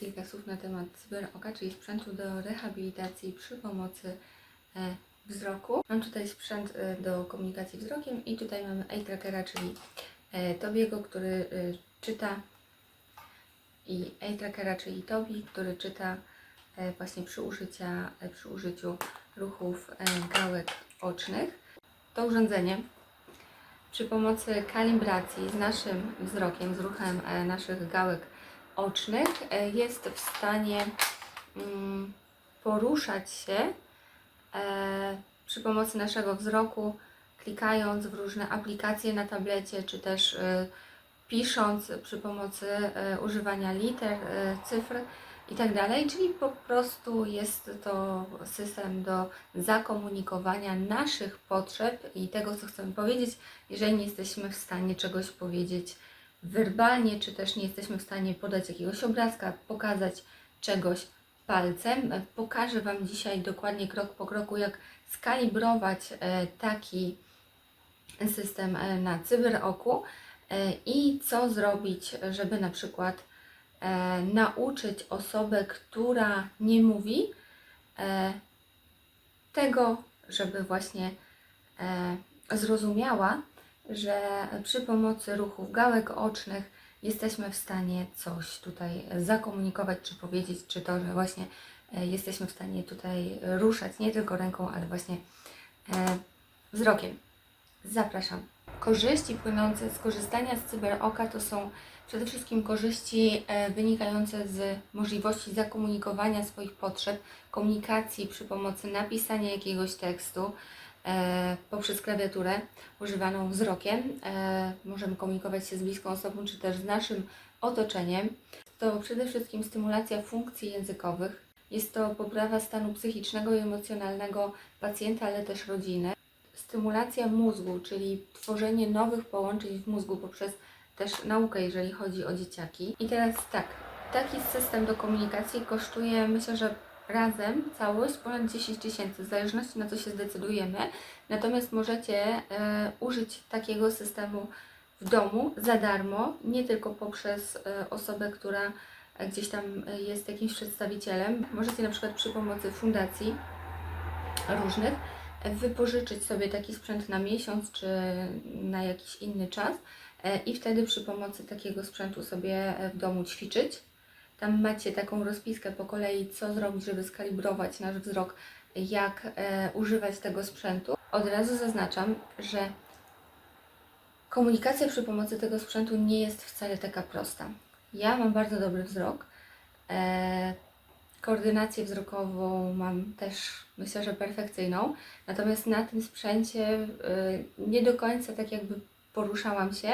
kilka słów na temat cyberoka, czyli sprzętu do rehabilitacji przy pomocy e, wzroku. Mam tutaj sprzęt e, do komunikacji wzrokiem i tutaj mamy eye trackera, czyli e, Tobiego, który czyta i eye trackera, czyli Tobi, który czyta właśnie przy, użycia, przy użyciu ruchów gałek ocznych. To urządzenie przy pomocy kalibracji z naszym wzrokiem, z ruchem naszych gałek ocznych e, jest w stanie mm, poruszać się e, przy pomocy naszego wzroku, klikając w różne aplikacje na tablecie, czy też e, pisząc przy pomocy używania liter, cyfr i tak dalej, czyli po prostu jest to system do zakomunikowania naszych potrzeb i tego, co chcemy powiedzieć, jeżeli nie jesteśmy w stanie czegoś powiedzieć werbalnie, czy też nie jesteśmy w stanie podać jakiegoś obrazka, pokazać czegoś palcem. Pokażę Wam dzisiaj dokładnie krok po kroku, jak skalibrować e, taki system e, na cyberoku e, i co zrobić, żeby na przykład nauczyć osobę, która nie mówi, tego, żeby właśnie zrozumiała, że przy pomocy ruchów gałek ocznych jesteśmy w stanie coś tutaj zakomunikować, czy powiedzieć, czy to, że właśnie e, jesteśmy w stanie tutaj ruszać nie tylko ręką, ale właśnie e, wzrokiem. Zapraszam. Korzyści płynące z korzystania z cyberoka to są przede wszystkim korzyści e, wynikające z możliwości zakomunikowania swoich potrzeb, komunikacji przy pomocy napisania jakiegoś tekstu poprzez klawiaturę używaną wzrokiem. E, możemy komunikować się z bliską osobą, czy też z naszym otoczeniem. To przede wszystkim stymulacja funkcji językowych. Jest to poprawa stanu psychicznego i emocjonalnego pacjenta, ale też rodziny stymulacja mózgu, czyli tworzenie nowych połączeń w mózgu poprzez też naukę, jeżeli chodzi o dzieciaki. I teraz tak, taki system do komunikacji kosztuje, myślę, że razem całość ponad 10 tysięcy, w zależności na co się zdecydujemy. Natomiast możecie e, użyć takiego systemu w domu za darmo, nie tylko poprzez e, osobę, która gdzieś tam jest jakimś przedstawicielem. Możecie na przykład przy pomocy fundacji różnych wypożyczyć sobie taki sprzęt na miesiąc czy na jakiś inny czas e, i wtedy przy pomocy takiego sprzętu sobie w domu ćwiczyć. Tam macie taką rozpiskę po kolei, co zrobić, żeby skalibrować nasz wzrok, jak e, używać tego sprzętu. Od razu zaznaczam, że komunikacja przy pomocy tego sprzętu nie jest wcale taka prosta. Ja mam bardzo dobry wzrok. E, koordynację wzrokową mam też, myślę, że perfekcyjną. Natomiast na tym sprzęcie y, nie do końca tak jakby poruszałam się.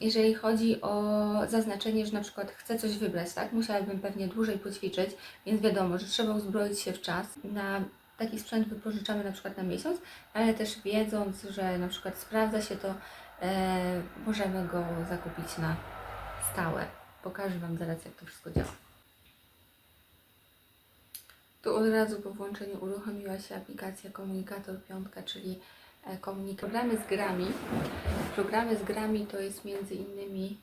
Jeżeli chodzi o zaznaczenie, że na przykład chcę coś wybrać, tak, musiałabym pewnie dłużej poćwiczyć, więc wiadomo, że trzeba uzbroić się w czas. Na taki sprzęt wypożyczamy na przykład na miesiąc, ale też wiedząc, że na przykład sprawdza się to, e, możemy go zakupić na stałe. Pokażę Wam zaraz, jak to wszystko działa. Tu od razu po włączeniu uruchomiła się aplikacja Komunikator 5, czyli e, komunik- programy z grami. Programy z grami to jest między innymi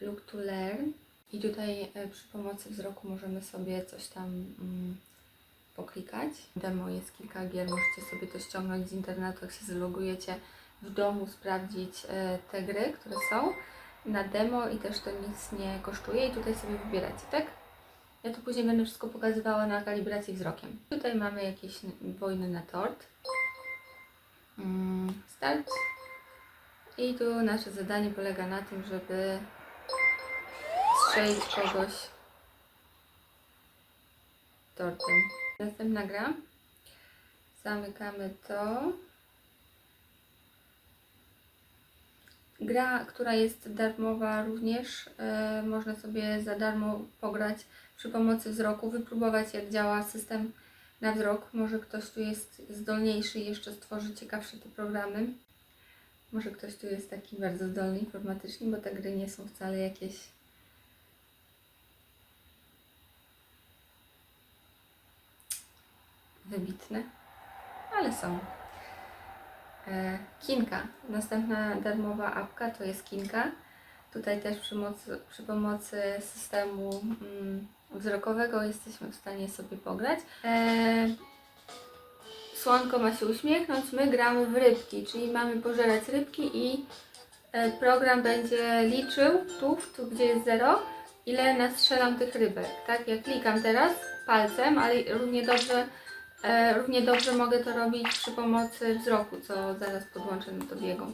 Look to Learn i tutaj e, przy pomocy wzroku możemy sobie coś tam mm, poklikać. Demo jest kilka gier, możecie sobie to ściągnąć z internetu, jak się zalogujecie w domu, sprawdzić e, te gry, które są na demo i też to nic nie kosztuje i tutaj sobie wybieracie, tak? Ja tu później będę wszystko pokazywała na kalibracji wzrokiem. Tutaj mamy jakieś wojny na tort. Mm, Start. I tu nasze zadanie polega na tym, żeby strzelić kogoś tortem. Następna gra. Zamykamy to. Gra, która jest darmowa również, e, można sobie za darmo pograć przy pomocy wzroku, wypróbować jak działa system na wzrok. Może ktoś tu jest zdolniejszy i jeszcze stworzy ciekawsze te programy. Może ktoś tu jest taki bardzo zdolny informatycznie, bo te gry nie są wcale jakieś wybitne, ale są. E, Kinka. Następna darmowa apka to jest Kinka. Tutaj też przy, mocy, przy pomocy systemu mm, wzrokowego jesteśmy w stanie sobie pograć. E, słonko ma się uśmiechnąć, my gramy w rybki, czyli mamy pożerać rybki i e, program będzie liczył tu, tu gdzie jest zero, ile nastrzelam tych rybek. Tak, ja klikam teraz palcem, ale równie dobrze, e, równie dobrze mogę to robić przy pomocy wzroku, co zaraz podłączę do biegu.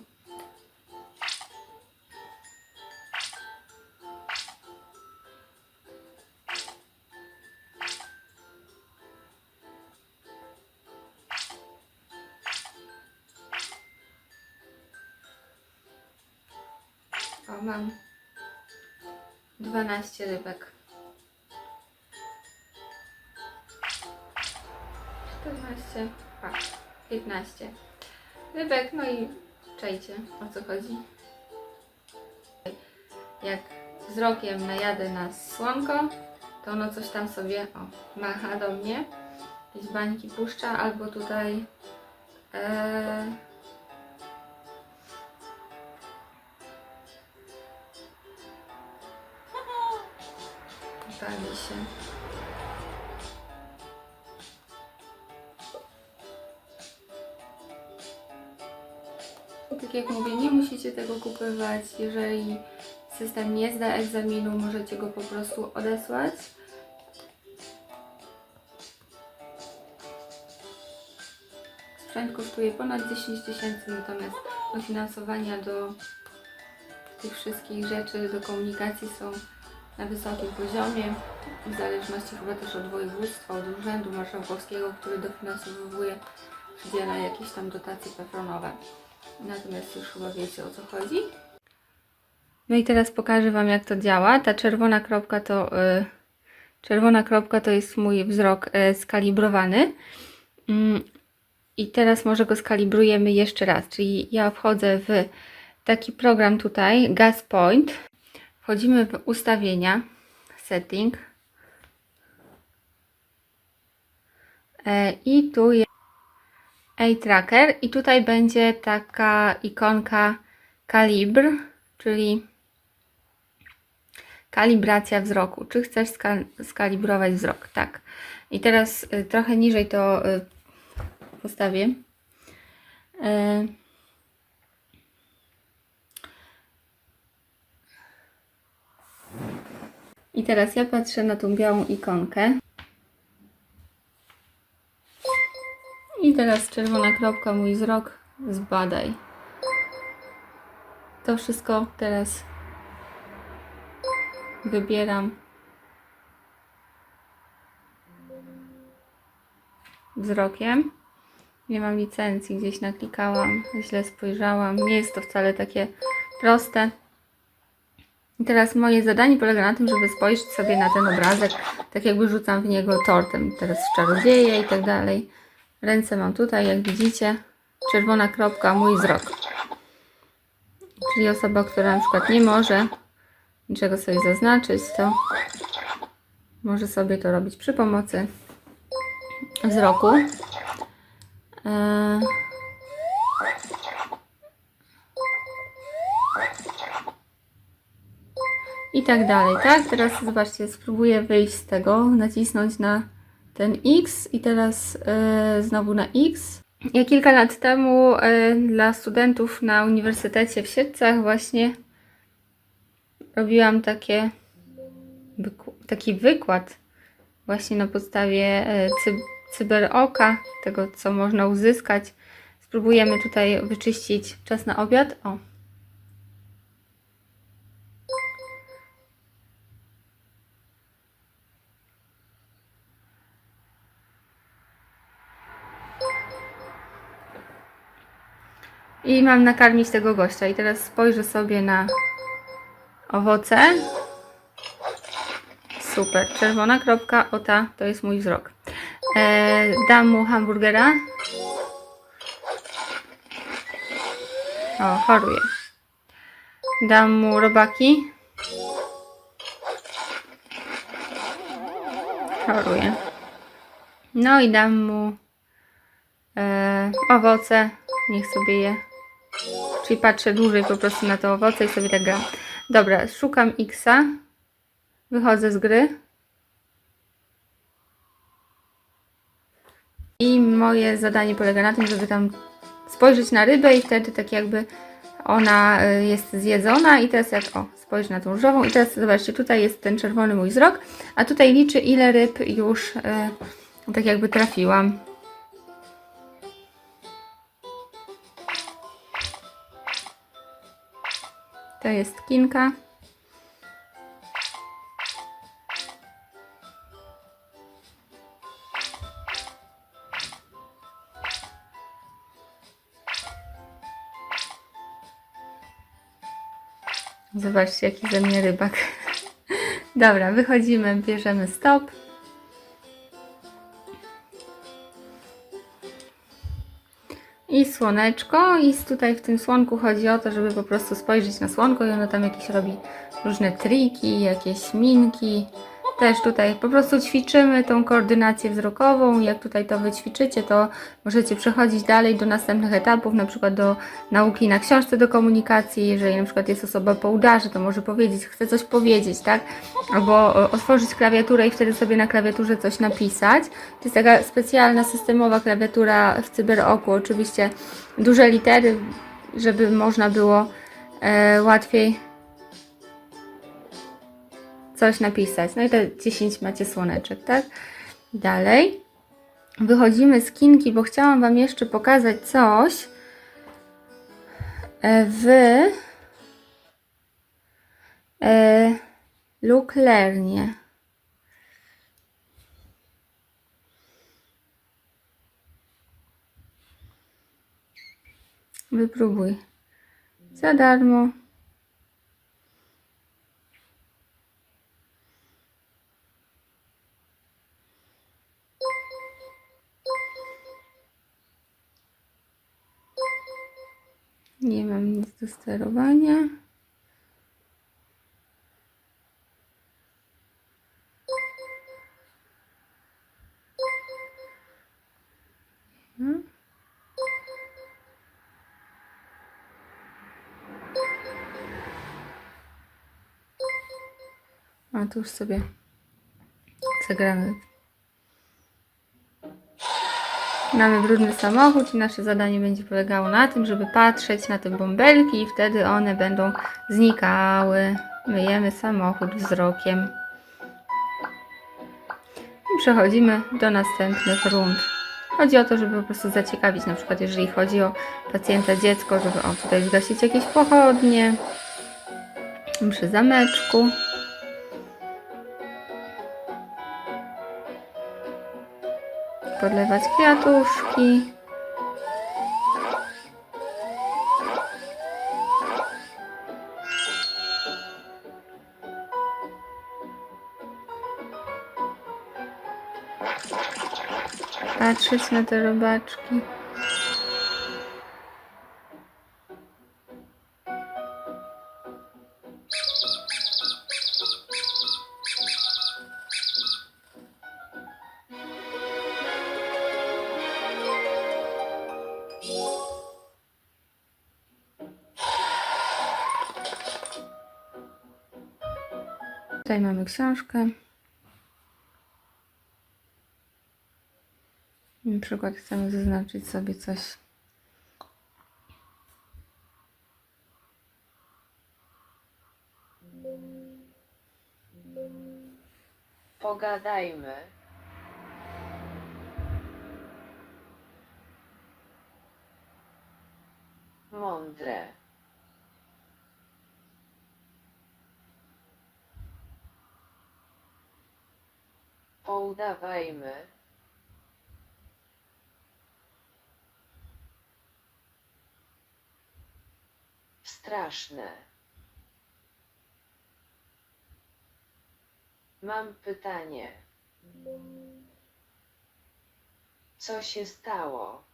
Mam 12 rybek. 14, a, 15 rybek, no i czajcie o co chodzi. Jak wzrokiem najadę na słonko, to ono coś tam sobie o, macha do mnie, jakieś bańki puszcza, albo tutaj e, się. Tak jak mówię, nie musicie tego kupować. Jeżeli system nie zda egzaminu, możecie go po prostu odesłać. Sprzęt kosztuje ponad 10 tysięcy, natomiast dofinansowania do tych wszystkich rzeczy, do komunikacji są na wysokim poziomie, w zależności chyba też od województwa, od urzędu marszałkowskiego, który dofinansowuje, przydziela jakieś tam dotacje patronowe. Natomiast już chyba wiecie o co chodzi. No i teraz pokażę Wam jak to działa. Ta czerwona kropka to y, czerwona kropka to jest mój wzrok y, skalibrowany. Mm, I teraz może go skalibrujemy jeszcze raz. Czyli ja wchodzę w taki program tutaj, Gas Point. Wchodzimy w ustawienia, setting. E, I tu jest A-Tracker i tutaj będzie taka ikonka kalibr, czyli kalibracja wzroku. Czy chcesz ska skalibrować wzrok? Tak. I teraz y, trochę niżej to y, postawię. I teraz ja patrzę na tą białą ikonkę. I teraz czerwona kropka, mój wzrok, zbadaj. To wszystko teraz wybieram. Wzrokiem. Nie mam licencji, gdzieś naklikałam, źle spojrzałam. Nie jest to wcale takie proste. I teraz moje zadanie polega na tym, żeby spojrzeć sobie na ten obrazek, tak jakby rzucam w niego tortem. Teraz czarodzieje i tak dalej. Ręce mam tutaj, jak widzicie. Czerwona kropka, mój wzrok. Czyli osoba, która na przykład nie może niczego sobie zaznaczyć, to może sobie to robić przy pomocy wzroku. Eee, I tak dalej, tak? Teraz zobaczcie, spróbuję wyjść z tego, nacisnąć na ten X i teraz e, znowu na X. Ja kilka lat temu e, dla studentów na Uniwersytecie w Siedlcach właśnie robiłam takie, taki wykład właśnie na podstawie e, cy, cyberoka, tego co można uzyskać. Spróbujemy tutaj wyczyścić czas na obiad. O, I mam nakarmić tego gościa. I teraz spojrzę sobie na owoce. Super. Czerwona kropka, o ta, to jest mój wzrok. E, dam mu hamburgera. O, choruje. Dam mu robaki. Choruje. No i dam mu e, owoce. Niech sobie je. Czyli patrzę dłużej po prostu na te owoce i sobie tak gram. Dobra, szukam Xa. Wychodzę z gry. I moje zadanie polega na tym, żeby tam spojrzeć na rybę i wtedy tak jakby ona y, jest zjedzona i teraz jak, o, spojrzę na tą różową i teraz zobaczcie, tutaj jest ten czerwony mój wzrok, a tutaj liczy ile ryb już y, tak jakby trafiłam. To jest kinka. Zobaczcie, jaki ze mnie rybak. Dobra, wychodzimy, bierzemy stop. I słoneczko. I tutaj w tym słonku chodzi o to, żeby po prostu spojrzeć na słonko i ono tam jakieś robi różne triki, jakieś minki. Też tutaj po prostu ćwiczymy tą koordynację wzrokową. Jak tutaj to wyćwiczycie, to możecie przechodzić dalej do następnych etapów, na przykład do nauki na książce do komunikacji. Jeżeli na przykład jest osoba po udarze, to może powiedzieć, chce coś powiedzieć, tak? Albo o, otworzyć klawiaturę i wtedy sobie na klawiaturze coś napisać. To jest taka specjalna, systemowa klawiatura w cyberoku. Oczywiście duże litery, żeby można było e, łatwiej coś napisać. No i te 10 macie słoneczek, tak? Dalej. Wychodzimy z kinki, bo chciałam Wam jeszcze pokazać coś e, w e, Look Learnie. Wypróbuj. Za darmo. Nie mam nic do sterowania. A tu już sobie zagramy. Mamy brudny samochód i nasze zadanie będzie polegało na tym, żeby patrzeć na te bąbelki i wtedy one będą znikały. Myjemy samochód wzrokiem. I przechodzimy do następnych rund. Chodzi o to, żeby po prostu zaciekawić, na przykład jeżeli chodzi o pacjenta dziecko, żeby o tutaj zgasić jakieś pochodnie przy zameczku. Podlewać kwiatuszki. Patrzeć na te robaczki. Tutaj mamy książkę. Na przykład chcemy zaznaczyć sobie coś. Pogadajmy. Mądre. Poudawajmy. Straszne. Mam pytanie. Co się stało?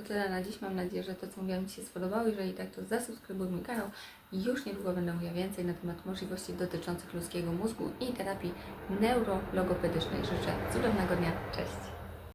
To tyle na dziś. Mam nadzieję, że to, co mówiłam Ci się spodobało. Jeżeli tak, to zasubskrybuj mój kanał. Już niedługo będę mówiła więcej na temat możliwości dotyczących ludzkiego mózgu i terapii neurologopedycznej. Życzę cudownego dnia. Cześć!